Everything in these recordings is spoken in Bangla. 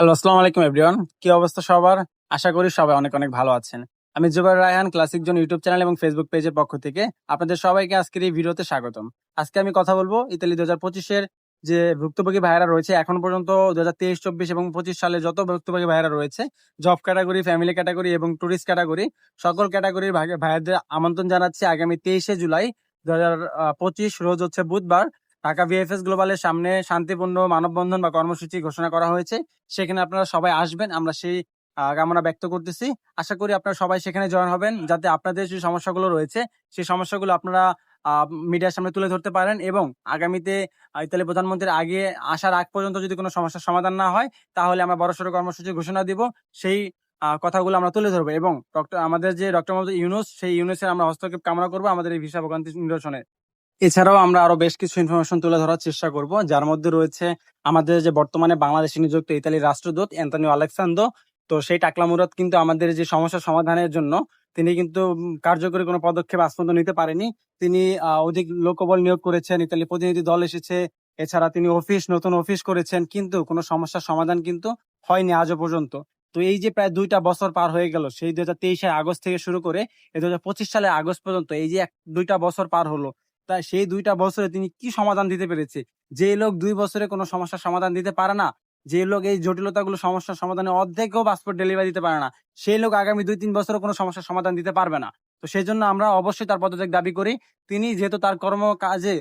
হ্যালো আসসালামু আলাইকুম এভরিওয়ান কি অবস্থা সবার? আশা করি সবাই অনেক অনেক ভালো আছেন। আমি জুবাইর রায়হান ক্লাসিক জন ইউটিউব চ্যানেল এবং ফেসবুক পেজের পক্ষ থেকে আপনাদের সবাইকে আজকের এই ভিডিওতে স্বাগতম। আজকে আমি কথা বলব ইতালি দু হাজার পঁচিশের যে ভুক্তভোগী ভাইরা রয়েছে, এখন পর্যন্ত দু হাজার তেইশ, চব্বিশ এবং পঁচিশ সালে যত ভুক্তভোগী ভাইরা রয়েছে জব ক্যাটাগরি ফ্যামিলি ক্যাটাগরি এবং টুরিস্ট ক্যাটাগরি সকল ক্যাটাগরির ভাইয়াদের আমন্ত্রণ জানাচ্ছি আগামী তেইশে জুলাই দু হাজার পঁচিশ, রোজ হচ্ছে বুধবার। ঢাকা ভিএফএস গ্লোবালের সামনে শান্তিপূর্ণ মানববন্ধন বা কর্মসূচি ঘোষণা করা হয়েছে। সেখানে আপনারা সবাই আসবেন, আমরা সেই কামনা ব্যক্ত করতেছি। আশা করি আপনারা সবাই সেখানে জয়েন হবেন, যাতে আপনাদের যে সমস্যাগুলো রয়েছে, সেই সমস্যাগুলো আপনারা মিডিয়ার সামনে তুলে ধরতে পারেন এবং আগামীতে ইতালি প্রধানমন্ত্রীর আগে আসার আগ পর্যন্ত যদি কোনো সমস্যার সমাধান না হয়, তাহলে আমরা বড়সড় কর্মসূচি ঘোষণা দিব। সেই কথাগুলো আমরা তুলে ধরবো এবং ডক্টর, আমাদের যে ডক্টর মোহাম্মদ ইউনুস, সেই ইউনুসের আমরা হস্তক্ষেপ কামনা করব আমাদের এই ভিসা ভোগান্তি নিরসনে। এছাড়াও আমরা আরও বেশ কিছু ইনফরমেশন তুলে ধরার চেষ্টা করব, যার মধ্যে রয়েছে আমাদের যে বর্তমানে বাংলাদেশে নিযুক্ত ইতালির রাষ্ট্রদূত অ্যান্তনিও আলেকসান্দো তো সেই টাকলা মুরাদ কিন্তু আমাদের যে সমস্যা সমাধানের জন্য, তিনি কিন্তু কার্যকরী কোনো পদক্ষেপ পর্যন্ত নিতে পারেনি। তিনি অধিক লোকবল নিয়োগ করেছেন ইতালি প্রতিনিধি দল এসেছে, এছাড়া তিনি অফিস, নতুন অফিস করেছেন, কিন্তু কোনো সমস্যার সমাধান কিন্তু হয়নি আজও পর্যন্ত। তো এই যে প্রায় দুইটা বছর পার হয়ে গেল, সেই দুই হাজার তেইশের আগস্ট থেকে শুরু করে দু হাজার পঁচিশ সালের আগস্ট পর্যন্ত এই যে এক, দুইটা বছর পার হলো তাই সেই দুইটা বছরে তিনি কি সমাধান দিতে পেরেছে? যে লোক দুই বছরে কোনো সমস্যার সমাধান দিতে পারে না, যে লোক এই জটিলতাগুলো সমস্যার সমাধানে অর্ধেকও পাসপোর্ট ডেলিভারি দিতে পারে না, সেই লোক আগামী দুই তিন বছরে কোনো সমস্যার সমাধান দিতে পারবে না। তো সেই জন্য আমরা অবশ্যই তার পদত্যাগ দাবি করি। তিনি যেহেতু তার কর্ম কাজে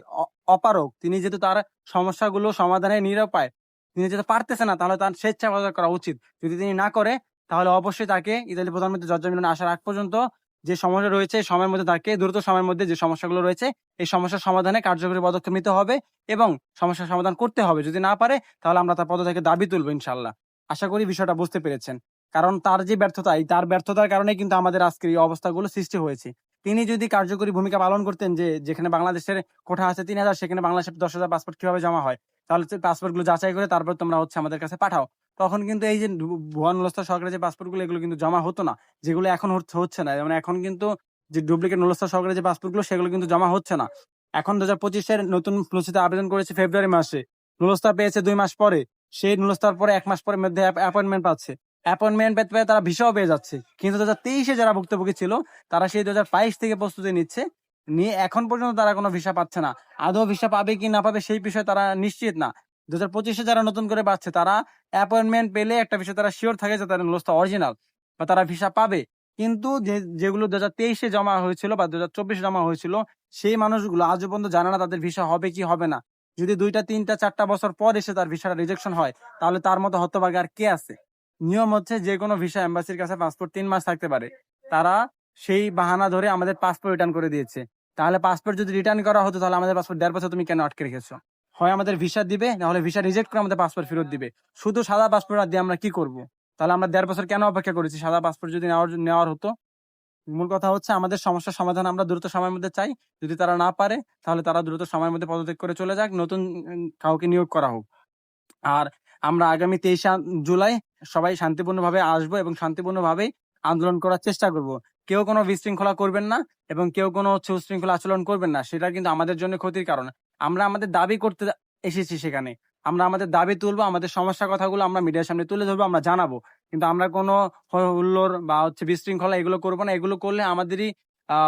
অপারক তিনি যেহেতু তার সমস্যাগুলো সমাধানে নিরুপায় তিনি যেহেতু পারতেছে না, তাহলে তার স্বেচ্ছা পদত্যাগ করা উচিত। যদি তিনি না করে, তাহলে অবশ্যই তাকে ইতালি প্রধানমন্ত্রী জর্জ মিলনে আসার আগ পর্যন্ত যে সমস্যা রয়েছে, সময়ের মধ্যে তাকে দ্রুত সময়ের মধ্যে যে সমস্যাগুলো রয়েছে, এই সমস্যার সমাধানে কার্যকরী পদক্ষেপ নিতে হবে এবং সমস্যার সমাধান করতে হবে। যদি না পারে, তাহলে আমরা তার পদত্যাগের দাবি তুলবো ইনশাল্লাহ আশা করি বিষয়টা বুঝতে পেরেছেন। কারণ তার যে ব্যর্থতা, এই তার ব্যর্থতার কারণে কিন্তু আমাদের আজকের এই অবস্থাগুলো সৃষ্টি হয়েছে। তিনি যদি কার্যকরী ভূমিকা পালন করতেন যে, যেখানে বাংলাদেশের কোঠা আছে তিন হাজার, সেখানে বাংলাদেশের দশ হাজার পাসপোর্ট কীভাবে জমা হয়, তাহলে পাসপোর্টগুলো যাচাই করে তারপর তোমরা হচ্ছে আমাদের কাছে পাঠাও। তখন কিন্তু এই যে ভুয়ান নলস্তা সরকারের যে পাসপোর্টগুলো এগুলো কিন্তু জমা হতো না। যেগুলো এখন হচ্ছে হচ্ছে না। যেমন এখন কিন্তু যে ডুপ্লিকেট নলস্তা সরকারের যে পাসপোর্টগুলো সেগুলো কিন্তু জমা হচ্ছে না। এখন দু হাজার পঁচিশের নতুন ফ্লুসিতে আবেদন করেছে ফেব্রুয়ারি মাসে। নুলস্তা পেয়েছে দুই মাস পরে। সেই নুলস্তার পরে এক মাস পরে মধ্যে অ্যাপয়েন্টমেন্ট পাচ্ছে। অ্যাপয়েন্টমেন্ট পেতে পেয়ে তারা ভিসাও পেয়ে যাচ্ছে। কিন্তু দু হাজার তেইশে যারা ভুক্তভোগী ছিল, তারা সেই দু হাজার বাইশ থেকে প্রস্তুতি নিচ্ছে। নিয়ে এখন পর্যন্ত তারা কোনো ভিসা পাচ্ছে না। আদৌ ভিসা পাবে কি না পাবে সেই বিষয়ে তারা নিশ্চিত না। দু হাজার পঁচিশে যারা নতুন করে পাচ্ছে তারা অ্যাপয়েন্টমেন্ট পেলে একটা বিষয় তারা শিওর থাকে যে তাদের নুলস্তা অরিজিনাল বা তারা ভিসা পাবে। কিন্তু যে, যেগুলো দু হাজার তেইশে জমা হয়েছিল বা দু হাজার চব্বিশে জমা হয়েছিল, সেই মানুষগুলো আজও পর্যন্ত জানে না তাদের ভিসা হবে কি হবে না। যদি দুইটা, তিনটা, চারটা বছর পর এসে তার ভিসাটা রিজেকশন হয়, তাহলে তার মতো হতভাগে আর কে আছে? নিয়ম হচ্ছে যে কোনো ভিসা এম্বাসির কাছে পাসপোর্ট তিন মাস থাকতে পারে। তারা সেই বাহানা ধরে আমাদের পাসপোর্ট রিটার্ন করে দিয়েছে। তাহলে পাসপোর্ট যদি রিটার্ন করা হতো, তাহলে আমাদের পাসপোর্ট দেড় বছর তুমি কেন আটকে রেখেছো? হয় আমাদের ভিসা দিবে না হলে ভিসা রিজেক্ট করে আমাদের পাসপোর্ট ফেরত দিবে। শুধু সাদা পাসপোর্ট আর দিয়ে আমরা কি করব? তাহলে আমরা দেড় বছর কেন অপেক্ষা করেছি? সাদা পাসপোর্ট যদি নেওয়ার নেওয়ার হতো? মূল কথা হচ্ছে আমাদের সমস্যার সমাধান আমরা দ্রুত সময়ের মধ্যে চাই। যদি তারা না পারে, তাহলে তারা দ্রুত সময়ের মধ্যে পদত্যাগ করে চলে যাক, নতুন কাউকে নিয়োগ করা হোক। আর আমরা আগামী তেইশে জুলাই সবাই শান্তিপূর্ণভাবে আসব এবং শান্তিপূর্ণভাবে আন্দোলন করার চেষ্টা করব। কেউ কোনো বিশৃঙ্খলা করবেন না এবং কেউ কোনো হচ্ছে উশৃঙ্খলা আচরণ করবেন না, সেটা কিন্তু আমাদের জন্য ক্ষতির কারণ। আমরা আমাদের দাবি করতে এসেছি সেখানে। আমরা আমাদের দাবি তুলবো, আমাদের সমস্যার কথাগুলো আমরা মিডিয়ার সামনে তুলে ধরবো, আমরা জানাব। কিন্তু আমরা কোনো হ- হুল্লোড় বা হচ্ছে বিশৃঙ্খলা এগুলো করব না। এগুলো করলে আমাদেরই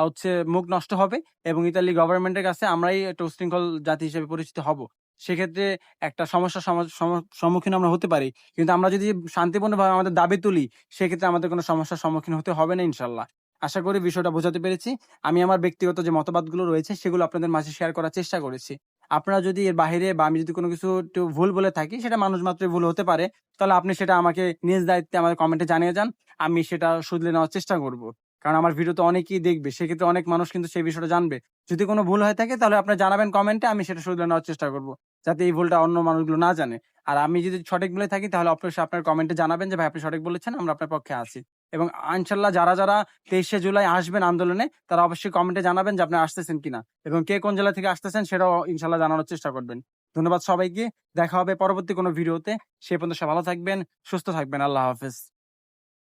হচ্ছে মুখ নষ্ট হবে এবং ইতালি গভর্নমেন্টের কাছে আমরাই একটা উশৃঙ্খল জাতি হিসেবে পরিচিত হব। সেক্ষেত্রে একটা সমস্যার সম- সম- সম্মুখীন আমরা হতে পারি। কিন্তু আমরা যদি শান্তিপূর্ণভাবে আমাদের দাবি তুলি, সেক্ষেত্রে আমাদের কোনো সমস্যার সম্মুখীন হতে হবে না ইনশাল্লাহ। আশা করি বিষয়টা বোঝাতে পেরেছি। আমি আমার ব্যক্তিগত যে মতবাদগুলো রয়েছে, সেগুলো আপনাদের মাঝে শেয়ার করার চেষ্টা করেছি। আপনারা যদি এর বাইরে বা আমি যদি কোনো কিছু একটু ভুল বলে থাকি, সেটা মানুষ মাত্রই ভুল হতে পারে। তাহলে আপনি সেটা আমাকে নিজ দায়িত্বে আমাদের কমেন্টে জানিয়ে যান। আমি সেটা শুধলে নেওয়ার চেষ্টা করব। কারণ আমার ভিডিও তো অনেকেই দেখবে, সেক্ষেত্রে অনেক মানুষ কিন্তু সেই বিষয়টা জানবে। যদি কোনো ভুল হয়ে থাকে, তাহলে আপনি জানাবেন কমেন্টে আমি সেটা শুধলে নেওয়ার চেষ্টা করব। যাতে এই ভুলটা অন্য মানুষগুলো না জানে। আর আমি যদি সঠিক বলে থাকি, তাহলে অবশ্যই আপনার কমেন্টে জানাবেন যে, ভাই, আপনি সঠিক বলেছেন, আমরা আপনার পক্ষে আছি। এবং ইনশাল্লাহ যারা যারা তেইশে জুলাই আসবেন আন্দোলনে, তারা অবশ্যই কমেন্টে জানাবেন যে আপনি আসতেছেন কিনা এবং কে কোন জেলা থেকে আসতেছেন সেটাও ইনশাল্লাহ জানানোর চেষ্টা করবেন। ধন্যবাদ সবাইকে, দেখা হবে পরবর্তী কোনো ভিডিওতে সে পর্যন্ত সব ভালো থাকবেন, সুস্থ থাকবেন, আল্লাহ হাফেজ।